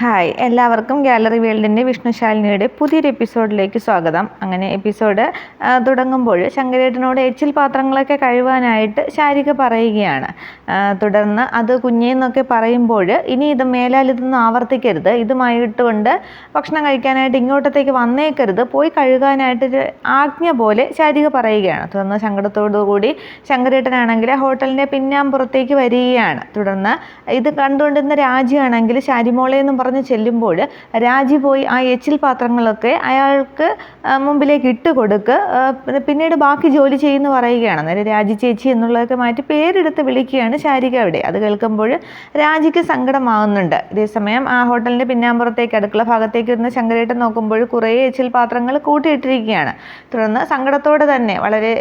Hi എല്ലാവർക്കും gallery വേൾഡിന്റെ വിഷ്ണുശാലിനിയുടെ പുതിയൊരു എപ്പിസോഡിലേക്ക് സ്വാഗതം. അങ്ങനെ എപ്പിസോഡ് തുടങ്ങുമ്പോൾ ശങ്കരേട്ടനോട് എച്ചിൽ പാത്രങ്ങളൊക്കെ കഴുകാനായിട്ട് ശാരിക പറയുകയാണ്. തുടർന്ന് അത് കുഞ്ഞേന്നൊക്കെ പറയുമ്പോൾ ഇനി ഇത് മേലാൽ ഇതൊന്നും ആവർത്തിക്കരുത് ഇതുമായിട്ട് കൊണ്ട് ഭക്ഷണം കഴിക്കാനായിട്ട് ഇങ്ങോട്ടത്തേക്ക് വന്നേക്കരുത് പോയി കഴുകാനായിട്ട് ആജ്ഞ പോലെ ശാരിക പറയുകയാണ്. തുടർന്ന് സങ്കടത്തോടു കൂടി ശങ്കരേട്ടനാണെങ്കിൽ ഹോട്ടലിന്റെ പിന്നാമ്പുറത്തേക്ക് വരികയാണ്. തുടർന്ന് ഇത് കണ്ടുകൊണ്ടിരുന്ന രാജിയാണെങ്കിൽ ശാരിമോളെ എന്നും പറഞ്ഞ് ചെല്ലുമ്പോൾ രാജി പോയി ആ എച്ചിൽ പാത്രങ്ങളൊക്കെ അയാൾക്ക് മുമ്പിലേക്ക് ഇട്ട് കൊടുക്കുക പിന്നെ- പിന്നീട് ബാക്കി ജോലി ചെയ്യുന്നു പറയുകയാണ്. അന്നേരം രാജി ചേച്ചി എന്നുള്ളതൊക്കെ മാറ്റി പേരെടുത്ത് വിളിക്കുകയാണ് ശാരിക അവിടെ. അത് കേൾക്കുമ്പോൾ രാജിക്ക് സങ്കടമാകുന്നുണ്ട് ഇതേസമയം ആ ഹോട്ടലിന്റെ പിന്നാമ്പുറത്തേക്ക് അടുക്കള ഭാഗത്തേക്ക് ഇരുന്ന് ശങ്കരേട്ടൻ നോക്കുമ്പോൾ കുറേ എച്ചിൽ പാത്രങ്ങൾ കൂട്ടിയിട്ടിരിക്കുകയാണ്. തുടർന്ന് സങ്കടത്തോടെ തന്നെ വളരെ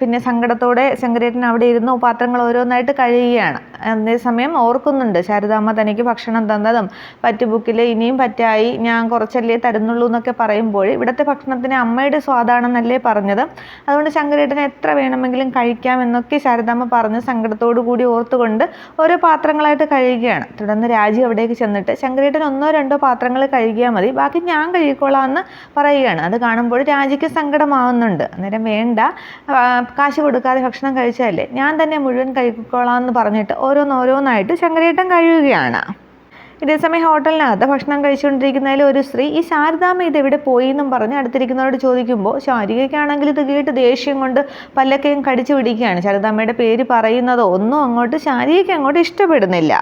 പിന്നെ സങ്കടത്തോടെ ശങ്കരേട്ടൻ അവിടെ ഇരുന്ന് പാത്രങ്ങൾ ഓരോന്നായിട്ട് കഴിയുകയാണ് അതേസമയം ഓർക്കുന്നുണ്ട് ശാരദാമ്മ തനിക്ക് ഭക്ഷണം തന്നതും പറ്റുബുക്കിൽ ഇനിയും പറ്റായി ഞാൻ കുറച്ചല്ലേ തരുന്നുള്ളൂ എന്നൊക്കെ പറയുമ്പോൾ ഇവിടുത്തെ ഭക്ഷണത്തിന് അമ്മയുടെ സ്വാദാണെന്നല്ലേ പറഞ്ഞത്. അതുകൊണ്ട് ശങ്കരേട്ടന് എത്ര വേണമെങ്കിലും കഴിക്കാം എന്നൊക്കെ ശാരദാമ്മ പറഞ്ഞ് സങ്കടത്തോടു കൂടി ഓർത്തുകൊണ്ട് ഓരോ പാത്രങ്ങളായിട്ട് കഴുകുകയാണ്. തുടർന്ന് രാജി അവിടേക്ക് ചെന്നിട്ട് ശങ്കരേട്ടൻ ഒന്നോ രണ്ടോ പാത്രങ്ങൾ കഴുകിയാൽ മതി. ബാക്കി ഞാൻ കഴിക്കോളാം എന്ന് പറയുകയാണ്. അത് കാണുമ്പോൾ രാജിക്ക് സങ്കടമാവുന്നുണ്ട്. അന്നേരം വേണ്ട കാശ് കൊടുക്കാതെ ഭക്ഷണം കഴിച്ചാലേ ഞാൻ തന്നെ മുഴുവൻ കഴിക്കോളാം എന്ന് പറഞ്ഞിട്ട് ഓരോന്നോരോന്നായിട്ട് ശങ്കരേട്ടൻ കഴുകുകയാണ്. ഇതേസമയം ഹോട്ടലിനകത്ത് ഭക്ഷണം കഴിച്ചുകൊണ്ടിരിക്കുന്നതിൽ ഒരു സ്ത്രീ ഈ ശാരദാമ്മ ഇത് എവിടെ പോയി? എന്നും പറഞ്ഞ് അടുത്തിരിക്കുന്നവരോട് ചോദിക്കുമ്പോൾ ശാരികയ്ക്കാണെങ്കിൽ ഇത് കേട്ട് ദേഷ്യം കൊണ്ട് പല്ലക്കയും കടിച്ചു പിടിക്കുകയാണ്. ശാരദാമ്മയുടെ പേര് പറയുന്നതോ ഒന്നും അങ്ങോട്ട് ശാരികയ്ക്ക് അങ്ങോട്ട് ഇഷ്ടപ്പെടുന്നില്ല.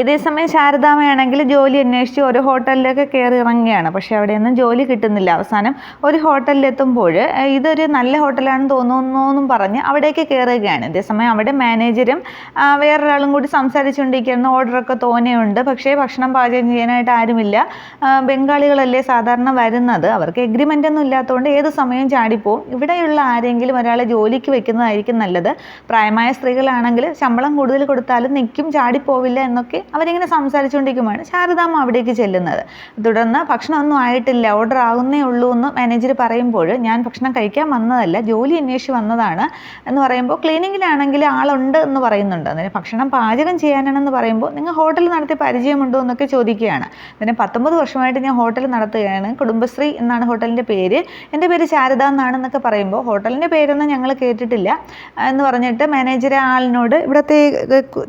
ഇതേസമയം ശാരദാമ്മയാണെങ്കിൽ ജോലി അന്വേഷിച്ച് ഒരു ഹോട്ടലിലൊക്കെ കയറി ഇറങ്ങുകയാണ്. പക്ഷേ അവിടെയൊന്നും ജോലി കിട്ടുന്നില്ല. അവസാനം ഒരു ഹോട്ടലിലെത്തുമ്പോൾ ഇതൊരു നല്ല ഹോട്ടലാണെന്ന് തോന്നുന്നു പറഞ്ഞ് അവിടേക്ക് കയറുകയാണ്. ഇതേസമയം അവിടെ മാനേജരും വേറൊരാളും കൂടി സംസാരിച്ചുകൊണ്ടിരിക്കുന്ന ഓർഡറൊക്കെ തോനെയുണ്ട് പക്ഷേ ഭക്ഷണം പാചകം ചെയ്യാനായിട്ട് ആരുമില്ല. ബംഗാളികളല്ലേ സാധാരണ വരുന്നത്. അവർക്ക് എഗ്രിമെന്റ് ഒന്നും ഇല്ലാത്തതുകൊണ്ട് ഏത് സമയവും ചാടിപ്പോവും. ഇവിടെയുള്ള ആരെങ്കിലും ഒരാളെ ജോലിക്ക് വെക്കുന്നതായിരിക്കും നല്ലത്. പ്രായമായ സ്ത്രീകളാണെങ്കിൽ ശമ്പളം കൂടുതൽ കൊടുത്താലും നിൽക്കും ചാടിപ്പോവില്ല എന്നൊക്കെ അവരിങ്ങനെ സംസാരിച്ചുകൊണ്ടിരിക്കുമ്പോഴാണ് ശാരദാമ്മ അവിടേക്ക് ചെല്ലുന്നത്. തുടർന്ന് ഭക്ഷണമൊന്നും ആയിട്ടില്ല ഓർഡർ ആകുന്നേ ഉള്ളൂ എന്ന് മാനേജർ പറയുമ്പോൾ ഞാൻ ഭക്ഷണം കഴിക്കാൻ വന്നതല്ല ജോലി അന്വേഷിച്ച് വന്നതാണ് എന്ന് പറയുമ്പോൾ ക്ലീനിങ്ങിലാണെങ്കിൽ ആളുണ്ട് എന്ന് പറയുന്നുണ്ട്. അതിന് ഭക്ഷണം പാചകം ചെയ്യാനാണെന്ന് പറയുമ്പോൾ നിങ്ങൾ ഹോട്ടൽ നടത്തി പരിചയമുണ്ടോ എന്നൊക്കെ ചോദിക്കുകയാണ്. അതിന് പത്തൊമ്പത് വർഷമായിട്ട് ഞാൻ ഹോട്ടൽ നടത്തുകയാണ്. കുടുംബശ്രീ എന്നാണ് ഹോട്ടലിന്റെ പേര്. എന്റെ പേര് ശാരദ എന്നാണെന്നൊക്കെ പറയുമ്പോൾ ഹോട്ടലിന്റെ പേരൊന്നും ഞങ്ങൾ കേട്ടിട്ടില്ല എന്ന് പറഞ്ഞിട്ട് മാനേജർ ആളിനോട് ഇവിടുത്തെ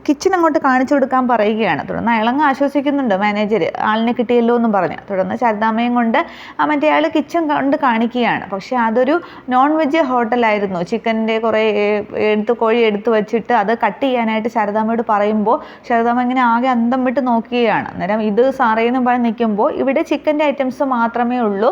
കിച്ചൺ അങ്ങോട്ട് കാണിച്ചു കൊടുക്കാൻ പറയുകയാണ് തുടർന്ന് അയാളങ്ങ് ആശ്വസിക്കുന്നുണ്ട് മാനേജർ ആളിനെ കിട്ടിയല്ലോ എന്നും പറഞ്ഞ്. തുടർന്ന് ശാരദാമ്മയും കൊണ്ട് മറ്റേ ആൾ കിച്ചൺ കൊണ്ട് കാണിക്കുകയാണ്. പക്ഷേ അതൊരു നോൺ വെജ് ഹോട്ടലായിരുന്നു ചിക്കന്റെ കുറേ എടുത്ത് കോഴി എടുത്ത് വെച്ചിട്ട് അത് കട്ട് ചെയ്യാനായിട്ട് ശാരദാമ്മയോട് പറയുമ്പോൾ ശാരദാമ്മ ഇങ്ങനെ ആകെ അന്തം വിട്ട് നോക്കുകയാണ്. അന്നേരം ഇത് സാറേന്നും പറഞ്ഞ് നിൽക്കുമ്പോൾ ഇവിടെ ചിക്കന്റെ ഐറ്റംസ് മാത്രമേ ഉള്ളൂ.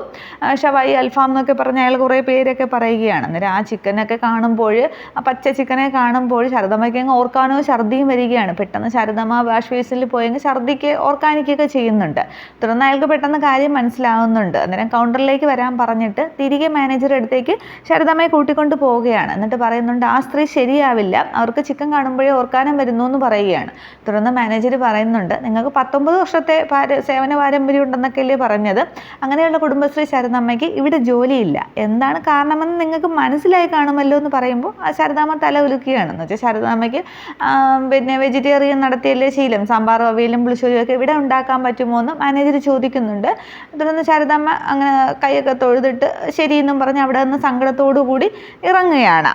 ഷവായി അൽഫാം എന്നൊക്കെ പറഞ്ഞ് അയാൾ കുറേ പേരൊക്കെ പറയുകയാണ്. അന്നേരം ആ ചിക്കനൊക്കെ കാണുമ്പോൾ ആ പച്ച ചിക്കനെ കാണുമ്പോൾ ശാരദാമ്മയ്ക്ക് അങ്ങ് ഓർക്കാനോ ഛർദിയും വരികയാണ്. പെട്ടെന്ന് ശാരദാമ്മ വാഷ് ബേസിൽ പോയെങ്കിൽ ഛർദിക്ക് ഓർക്കാനിക്കൊക്കെ ചെയ്യുന്നുണ്ട്. തുടർന്ന് അയാൾക്ക് പെട്ടെന്ന് കാര്യം മനസ്സിലാവുന്നുണ്ട്. അന്നേരം കൗണ്ടറിലേക്ക് വരാൻ പറഞ്ഞിട്ട് തിരികെ മാനേജർ അടുത്തേക്ക് ശാരദാമ്മയെ കൂട്ടിക്കൊണ്ട് പോവുകയാണ്. എന്നിട്ട് പറയുന്നുണ്ട് ആ സ്ത്രീ ശരിയാവില്ല. അവർക്ക് ചിക്കൻ കാണുമ്പോഴേ ഓർക്കാനം വരുന്നു എന്ന് പറയുകയാണ്. തുടർന്ന് മാനേജർ പറയുന്നുണ്ട് നിങ്ങൾക്ക് പത്തൊമ്പത് വർഷത്തെ സേവന പാരമ്പര്യം ഉണ്ടെന്നൊക്കെ അല്ലേ പറഞ്ഞത്. അങ്ങനെയുള്ള കുടുംബശ്രീ ശാരദാമ്മയ്ക്ക് ഇവിടെ ജോലിയില്ല. എന്താണ് കാരണമെന്ന് നിങ്ങൾക്ക് മനസ്സിലായി കാണുമല്ലോ എന്ന് പറയുമ്പോൾ ആ ശാരദാമ്മ തല ഉലുക്കുകയാണ്. എന്ന് വെച്ചാൽ ശാരദാമ്മയ്ക്ക് പിന്നെ വെജിറ്റേറിയൻ നടത്തിയല്ലേ ശീലം. സാമ്പാറും അവിയലും പുളിശ്ശേരിയും ഒക്കെ ഇവിടെ ഉണ്ടാക്കാൻ പറ്റുമോ എന്ന് മാനേജർ ചോദിക്കുന്നുണ്ട്. തുടർന്ന് ശാരദാമ്മ അങ്ങനെ കൈയൊക്കെ തൊഴുതിട്ട് ശരിയെന്നും പറഞ്ഞ് അവിടെ നിന്ന് സങ്കടത്തോടു കൂടി ഇറങ്ങുകയാണ്.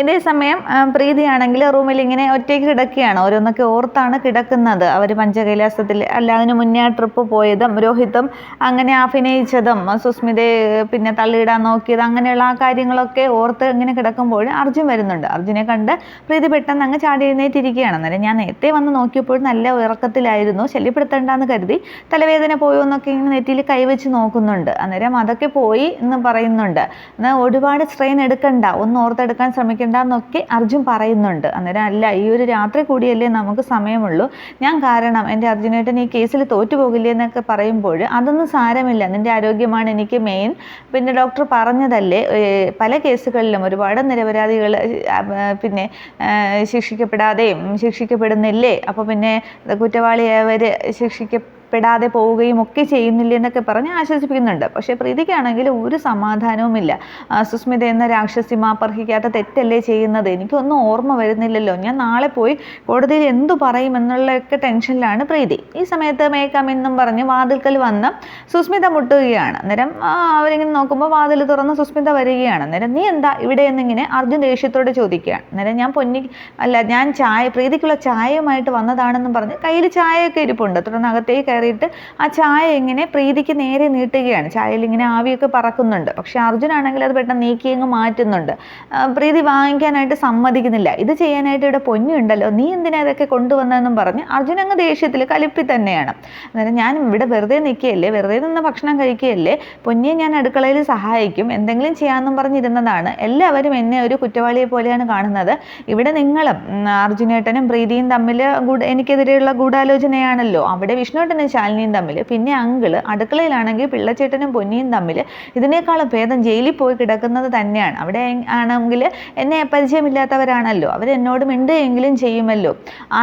ഇതേ സമയം ആ, പ്രീതിയാണെങ്കിൽ റൂമിൽ ഇങ്ങനെ ഒറ്റയ്ക്ക് കിടക്കുകയാണ്. ഓരോന്നൊക്കെ ഓർത്താണ് കിടക്കുന്നത്. അവർ പഞ്ചകൈലാസത്തിൽ അല്ല അതിന് മുന്നേ ട്രിപ്പ് പോയതും രോഹിതും അങ്ങനെ അഭിനയിച്ചതും സുസ്മിതയെ പിന്നെ തള്ളിയിടാൻ നോക്കിയത് അങ്ങനെയുള്ള ആ കാര്യങ്ങളൊക്കെ ഓർത്ത് ഇങ്ങനെ കിടക്കുമ്പോൾ അർജുൻ വരുന്നുണ്ട്. അർജുനെ കണ്ട് പ്രീതി പെട്ടെന്ന് അങ്ങ് ചാടി എഴുന്നേറ്റിരിക്കുകയാണ്. അന്നേരം ഞാൻ നേരത്തെ വന്ന് നോക്കിയപ്പോൾ നല്ല ഉറക്കത്തിലായിരുന്നു. ശല്യപ്പെടുത്തണ്ടെന്ന് കരുതി തലവേദന പോയോ എന്നൊക്കെ ഇങ്ങനെ നെറ്റിയിൽ കൈവച്ച് നോക്കുന്നുണ്ട്. അന്നേരം അതൊക്കെ പോയി എന്ന് പറയുന്നുണ്ട്. എന്നാൽ ഒരുപാട് സ്ട്രെയിൻ എടുക്കണ്ട. ഒന്ന് ഓർത്തെടുക്കാൻ ശ്രമിക്കണ്ട. എന്നൊക്കെ അർജുൻ പറയുന്നുണ്ട്. അന്നേരം അല്ല ഈ ഒരു രാത്രി കൂടിയല്ലേ നമുക്ക് സമയമുള്ളൂ. ഞാൻ കാരണം എന്റെ അർജുനേട്ടൻ ഈ കേസിൽ തോറ്റുപോകില്ലേ എന്നൊക്കെ പറയുമ്പോൾ അതൊന്നും സാരമില്ല. നിന്റെ ആരോഗ്യമാണ് എനിക്ക് മെയിൻ പിന്നെ ഡോക്ടർ പറഞ്ഞതല്ലേ പല കേസുകളിലും ഒരുപാട് നിരപരാധികൾ പിന്നെ ശിക്ഷിക്കപ്പെടാതെയും ശിക്ഷിക്കപ്പെടുന്നില്ലേ? അപ്പോൾ പിന്നെ കുറ്റവാളിയായവർ ശിക്ഷിക്ക പെടാതെ പോവുകയും ഒക്കെ ചെയ്യുന്നില്ല എന്നൊക്കെ പറഞ്ഞ് ആശ്വസിപ്പിക്കുന്നുണ്ട്. പക്ഷേ പ്രീതിക്കാണെങ്കിൽ ഒരു സമാധാനവുമില്ല. സുസ്മിത എന്ന രാക്ഷസി മാപ്പർഹിക്കാത്ത തെറ്റല്ലേ ചെയ്യുന്നത്? എനിക്കൊന്നും ഓർമ്മ വരുന്നില്ലല്ലോ. ഞാൻ നാളെ പോയി കോടതിയിൽ എന്തു പറയും എന്നുള്ളൊക്കെ ടെൻഷനിലാണ് പ്രീതി. ഈ സമയത്ത് മേക്കമെന്നും പറഞ്ഞ് വാതിൽക്കൽ വന്ന് സുസ്മിത മുട്ടുകയാണ്. അന്നേരം അവരിങ്ങനെ നോക്കുമ്പോൾ വാതിൽ തുറന്ന് സുസ്മിത വരികയാണ്. അന്നേരം നീ എന്താ ഇവിടെ എന്നിങ്ങനെ അർജുൻ ദേഷ്യത്തോടെ ചോദിക്കുകയാണ്? അന്നേരം ഞാൻ പൊന്നി അല്ല ഞാൻ ചായ പ്രീതിക്കുള്ള ചായയുമായിട്ട് വന്നതാണെന്നും പറഞ്ഞ് കയ്യിൽ ചായയൊക്കെ ഇരിപ്പുണ്ട്. തുടർന്ന് അകത്തേക്ക് കയറിയിട്ട് ആ ചായ ഇങ്ങനെ പ്രീതിക്ക് നേരെ നീട്ടുകയാണ്. ചായയിൽ ഇങ്ങനെ ആവിയൊക്കെ പറക്കുന്നുണ്ട്. പക്ഷെ അർജുനാണെങ്കിൽ അത് പെട്ടെന്ന് നീക്കി അങ്ങ് മാറ്റുന്നുണ്ട്. പ്രീതി വാങ്ങിക്കാനായിട്ട് സമ്മതിക്കുന്നില്ല. ഇത് ചെയ്യാനായിട്ട് ഇവിടെ പൊന്നുണ്ടല്ലോ നീ എന്തിനാ ഇതൊക്കെ കൊണ്ടുവന്നതെന്നും പറഞ്ഞ് അർജുൻ അങ്ങ് ദേഷ്യത്തിൽ കലിപ്പി തന്നെയാണ്. അന്നേരം ഞാൻ ഇവിടെ വെറുതെ നിൽക്കുകയല്ലേ? വെറുതെ നിന്ന് ഭക്ഷണം കഴിക്കുകയല്ലേ? പൊന്നിയെ ഞാൻ അടുക്കളയിൽ സഹായിക്കും. എന്തെങ്കിലും ചെയ്യാമെന്നും പറഞ്ഞിരുന്നതാണ്. എല്ലാവരും എന്നെ ഒരു കുറ്റവാളിയെ പോലെയാണ് കാണുന്നത്. ഇവിടെ നിങ്ങളും അർജുനേട്ടനും പ്രീതിയും തമ്മിൽ എനിക്കെതിരെയുള്ള ഗൂഢാലോചനയാണല്ലോ. അവിടെ വിഷ്ണുവേട്ടനും ശാലിനിയും തമ്മിൽ പിന്നെ അങ്കിൾ അടുക്കളയിലാണെങ്കിൽ പിള്ളച്ചേട്ടനും പൊന്നിയും തമ്മിൽ ഇതിനേക്കാളും ഭേദം ജയിലിൽ പോയി കിടക്കുന്നത് തന്നെയാണ്. അവിടെ ആണെങ്കിൽ എന്നെ പരിചയമില്ലാത്തവരാണല്ലോ. അവരെന്നോട് മിണ്ടുകയെങ്കിലും ചെയ്യുമല്ലോ.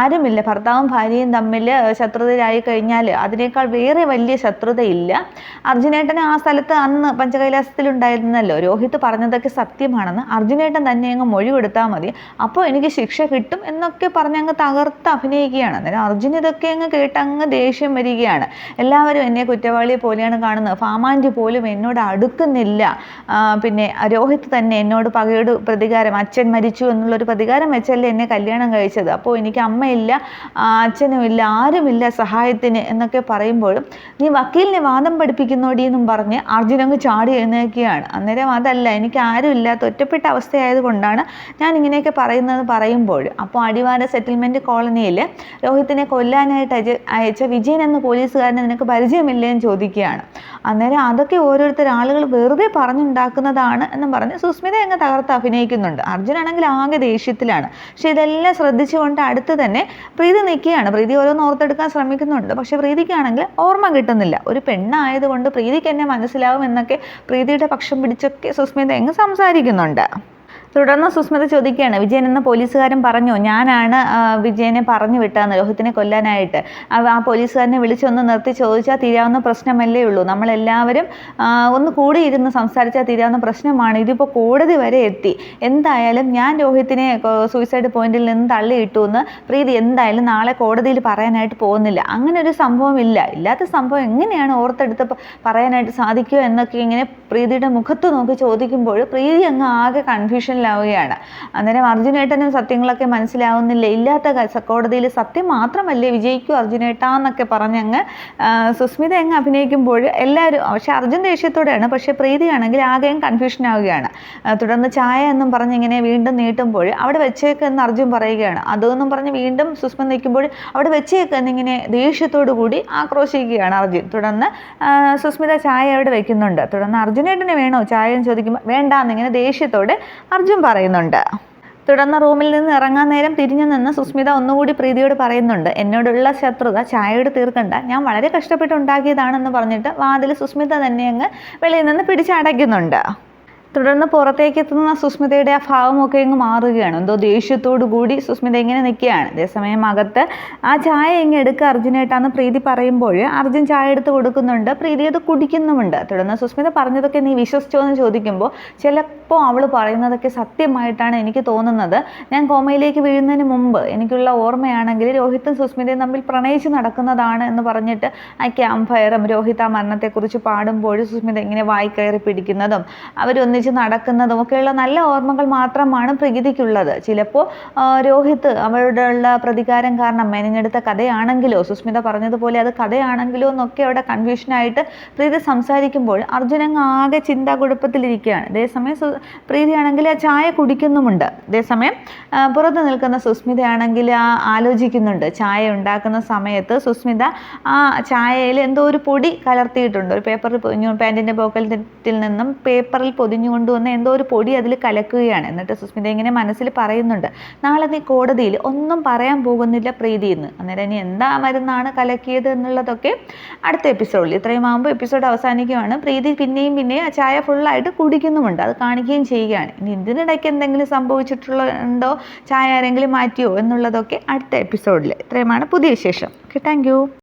ആരുമില്ല. ഭർത്താവും ഭാര്യയും തമ്മിൽ ശത്രുതരായി കഴിഞ്ഞാൽ അതിനേക്കാൾ വേറെ വലിയ ശത്രുതയില്ല. അർജുനേട്ടൻ ആ സ്ഥലത്ത് അന്ന് പഞ്ചകൈലാസത്തിലുണ്ടായിരുന്നല്ലോ രോഹിത് പറഞ്ഞതൊക്കെ സത്യമാണെന്ന് അർജുനേട്ടൻ തന്നെ അങ്ങ് മൊഴി കൊടുത്താൽ മതി. അപ്പോൾ എനിക്ക് ശിക്ഷ കിട്ടും എന്നൊക്കെ പറഞ്ഞ് അങ്ങ് തകർത്ത് അഭിനയിക്കുകയാണ്. അന്നേരം അർജുൻ ഇതൊക്കെ അങ്ങ് കേട്ട് അങ്ങ് ദേഷ്യം വരികയാണ് എല്ലാവരും എന്നെ കുറ്റവാളിയെ പോലെയാണ് കാണുന്നത്. ഫാമാന്റി പോലും എന്നോട് അടുക്കുന്നില്ല. പിന്നെ രോഹിത് തന്നെ എന്നോട് പകയോട് പ്രതികാരം അച്ഛൻ മരിച്ചു എന്നുള്ളൊരു പ്രതികാരം വെച്ചല്ലേ എന്നെ കല്യാണം കഴിച്ചത്. അപ്പോൾ എനിക്ക് അമ്മയില്ല അച്ഛനും ഇല്ല ആരുമില്ല സഹായത്തിന് എന്നൊക്കെ പറയുമ്പോഴും നീ വക്കീലിനെ വാദം പഠിപ്പിക്കുന്നോടി എന്നും പറഞ്ഞ് അർജുൻ അങ്ങ് ചാടി എഴുന്നേക്കുകയാണ് അന്നേരം അതല്ല എനിക്ക് ആരും ഇല്ലാത്ത ഒറ്റപ്പെട്ട അവസ്ഥയായതുകൊണ്ടാണ് ഞാൻ ഇങ്ങനെയൊക്കെ പറയുന്നത് പറയുമ്പോൾ. അപ്പോൾ അടിവാര സെറ്റിൽമെന്റ് കോളനിയിൽ രോഹിത്തിനെ കൊല്ലാനായിട്ട് അയച്ച വിജയൻ എന്ന പോലീസുകാരനെ നിനക്ക് പരിചയമില്ലേ എന്ന് ചോദിക്കുകയാണ്. അന്നേരം അതൊക്കെ ഓരോരുത്തർ ആളുകൾ വെറുതെ പറഞ്ഞുണ്ടാക്കുന്നതാണ് എന്ന് പറഞ്ഞ് സുസ്മിത അങ്ങ് തകർത്ത് അഭിനയിക്കുന്നുണ്ട്. അർജുനാണെങ്കിൽ ആകെ ദേഷ്യത്തിലാണ്. പക്ഷെ ഇതെല്ലാം ശ്രദ്ധിച്ചുകൊണ്ട് അടുത്ത് തന്നെ പ്രീതി നിൽക്കുകയാണ്. പ്രീതി ഓരോന്ന് ഓർത്തെടുക്കാൻ ശ്രമിക്കുന്നുണ്ട്. പക്ഷെ പ്രീതിക്കാണെങ്കിൽ ഓർമ്മ കിട്ടുന്നില്ല. ഒരു പെണ്ണായതുകൊണ്ട് പ്രീതിക്ക് എന്നെ മനസ്സിലാവും എന്നൊക്കെ പ്രീതിയുടെ പക്ഷം പിടിച്ചൊക്കെ സുസ്മിത അങ്ങ് സംസാരിക്കുന്നുണ്ട്. തുടർന്ന് സുസ്മിത ചോദിക്കുകയാണ് വിജയൻ എന്ന പോലീസുകാരൻ പറഞ്ഞു? ഞാനാണ് വിജയനെ പറഞ്ഞു വിട്ടതെന്ന് രോഹിത്തിനെ കൊല്ലാനായിട്ട്. ആ പോലീസുകാരനെ വിളിച്ചൊന്ന് നിർത്തി ചോദിച്ചാൽ തീരാവുന്ന പ്രശ്നമല്ലേ ഉള്ളൂ. നമ്മളെല്ലാവരും ഒന്ന് കൂടി ഇരുന്ന് സംസാരിച്ചാൽ തീരാവുന്ന പ്രശ്നമാണ്. ഇതിപ്പോൾ കോടതി വരെ എത്തി. എന്തായാലും ഞാൻ രോഹിത്തിനെ സൂയിസൈഡ് പോയിന്റിൽ നിന്ന് തള്ളിയിട്ടു എന്ന് പ്രീതി എന്തായാലും നാളെ കോടതിയിൽ പറയാനായിട്ട് പോകുന്നില്ല. അങ്ങനെ ഒരു സംഭവം ഇല്ല. ഇല്ലാത്ത സംഭവം എങ്ങനെയാണ് ഓർത്തെടുത്ത് പറയാനായിട്ട് സാധിക്കുക എന്നൊക്കെ ഇങ്ങനെ പ്രീതിയുടെ മുഖത്ത് നോക്കി ചോദിക്കുമ്പോൾ പ്രീതി അങ്ങ് ആകെ കൺഫ്യൂഷനിൽ മനസ്സിലാവുകയാണ്. അന്നേരം അർജുനേട്ടനും സത്യങ്ങളൊക്കെ മനസ്സിലാവുന്നില്ല. ഇല്ലാത്ത കോടതിയിൽ സത്യം മാത്രമല്ലേ വിജയിക്കൂ അർജുനേട്ടാന്നൊക്കെ പറഞ്ഞങ്ങ് സുസ്മിത അങ്ങ് അഭിനയിക്കുമ്പോൾ എല്ലാവരും പക്ഷെ അർജുൻ ദേഷ്യത്തോടെയാണ് പക്ഷെ പ്രീതിയാണെങ്കിൽ ആകെയും കൺഫ്യൂഷൻ ആവുകയാണ് തുടർന്ന് ചായ എന്നും പറഞ്ഞ് ഇങ്ങനെ വീണ്ടും നീട്ടുമ്പോൾ അവിടെ വെച്ചേക്കെന്ന് അർജുൻ പറയുകയാണ്. അതെന്നും പറഞ്ഞ് വീണ്ടും സുസ്മിത നിൽക്കുമ്പോൾ അവിടെ വെച്ചേക്കെന്നിങ്ങനെ ദേഷ്യത്തോടു കൂടി ആക്രോശിക്കുകയാണ് അർജുൻ. തുടർന്ന് സുസ്മിത ചായ അവിടെ വെക്കുന്നുണ്ട്. തുടർന്ന് അർജുനേട്ടന് വേണോ ചായ എന്ന് ചോദിക്കുമ്പോൾ വേണ്ട വേണ്ടാന്നിങ്ങനെ ദേഷ്യത്തോടെ അർജുൻ പറയുന്നുണ്ട്. തുടർന്ന് റൂമിൽ നിന്ന് ഇറങ്ങാൻ നേരം തിരിഞ്ഞു നിന്ന് സുസ്മിത ഒന്നുകൂടി പ്രീതിയോട് പറയുന്നുണ്ട്. എന്നോടുള്ള ശത്രുത ചായയോട് തീർക്കണ്ട. ഞാൻ വളരെ കഷ്ടപ്പെട്ട് ഉണ്ടാക്കിയതാണെന്ന് പറഞ്ഞിട്ട് വാതിൽ സുസ്മിത തന്നെ അങ്ങ് വെളിയിൽ നിന്ന് പിടിച്ചടയ്ക്കുന്നുണ്ട്. തുടർന്ന് പുറത്തേക്ക് എത്തുന്ന സുസ്മിതയുടെ ആ ഭാവമൊക്കെ ഇങ്ങ് മാറുകയാണ്. എന്തോ ദേഷ്യത്തോടു കൂടി സുസ്മിത ഇങ്ങനെ നിൽക്കുകയാണ്. അതേസമയം അകത്ത് ആ ചായ ഇങ്ങ് എടുക്കുക അർജുനായിട്ടാണ് പ്രീതി പറയുമ്പോൾ അർജുൻ ചായ എടുത്ത് കൊടുക്കുന്നുണ്ട്. പ്രീതി അത് കുടിക്കുന്നുമുണ്ട്. തുടർന്ന് സുസ്മിത പറഞ്ഞതൊക്കെ നീ വിശ്വസിച്ചോ എന്ന് ചോദിക്കുമ്പോൾ ചിലപ്പോൾ അവൾ പറയുന്നതൊക്കെ സത്യമായിട്ടാണ് എനിക്ക് തോന്നുന്നത്. ഞാൻ കോമയിലേക്ക് വീഴുന്നതിന് മുമ്പ് എനിക്കുള്ള ഓർമ്മയാണെങ്കിൽ രോഹിത്തും സുസ്മിതയും തമ്മിൽ പ്രണയിച്ച് നടക്കുന്നതാണ് എന്ന് പറഞ്ഞിട്ട് ആ ക്യാമ്പ് ഫയറും രോഹിത് ആ മരണത്തെക്കുറിച്ച് പാടുമ്പോൾ സുസ്മിത ഇങ്ങനെ വായി കയറി പിടിക്കുന്നതും അവരൊന്നിച്ച് ഒന്നിച്ച് നടക്കുന്നതും ഒക്കെയുള്ള നല്ല ഓർമ്മകൾ മാത്രമാണ് പ്രകൃതിക്കുള്ളത്. ചിലപ്പോൾ രോഹിത് അവരുടെ ഉള്ള പ്രതികാരം കാരണം മെനഞ്ഞെടുത്ത കഥയാണെങ്കിലോ സുസ്മിത പറഞ്ഞതുപോലെ അത് കഥയാണെങ്കിലോ എന്നൊക്കെ അവിടെ കൺഫ്യൂഷനായിട്ട് പ്രീതി സംസാരിക്കുമ്പോൾ അർജുനങ്ങ് ആകെ ചിന്താകുഴപ്പത്തിലിരിക്കുകയാണ്. അതേസമയം പ്രീതിയാണെങ്കിൽ ആ ചായ കുടിക്കുന്നുമുണ്ട്. അതേസമയം പുറത്ത് നിൽക്കുന്ന സുസ്മിതയാണെങ്കിൽ ആ ആലോചിക്കുന്നുണ്ട്. ചായ ഉണ്ടാക്കുന്ന സമയത്ത് സുസ്മിത ആ ചായയിൽ എന്തോ ഒരു പൊടി കലർത്തിയിട്ടുണ്ട്. ഒരു പേപ്പറിൽ പൊതിഞ്ഞു പാന്റിന്റെ പോക്കറ്റിൽ നിന്നും പേപ്പറിൽ പൊതിഞ്ഞു കൊണ്ടുവന്ന് എന്തോ ഒരു പൊടി അതിൽ കലക്കുകയാണ്. എന്നിട്ട് സുസ്മിത ഇങ്ങനെ മനസ്സിൽ പറയുന്നുണ്ട് നാളെ നീ കോടതിയിൽ ഒന്നും പറയാൻ പോകുന്നില്ല പ്രീതി എന്ന്. അന്നേരം ഇനി എന്താ മരുന്നാണ് കലക്കിയത് എന്നുള്ളതൊക്കെ അടുത്ത എപ്പിസോഡിൽ. ഇത്രയും ആകുമ്പോൾ എപ്പിസോഡ് അവസാനിക്കുകയാണ് പ്രീതി പിന്നെയും പിന്നെയും ആ ചായ ഫുള്ളായിട്ട് കുടിക്കുന്നുമുണ്ട്. അത് കാണിക്കുകയും ചെയ്യുകയാണ്. ഇനി ഇതിനിടയ്ക്ക് എന്തെങ്കിലും സംഭവിച്ചിട്ടുള്ളതുണ്ടോ? ചായ ആരെങ്കിലും മാറ്റിയോ എന്നുള്ളതൊക്കെ അടുത്ത എപ്പിസോഡിൽ. ഇത്രയുമാണ് പുതിയ വിശേഷം. Okay thank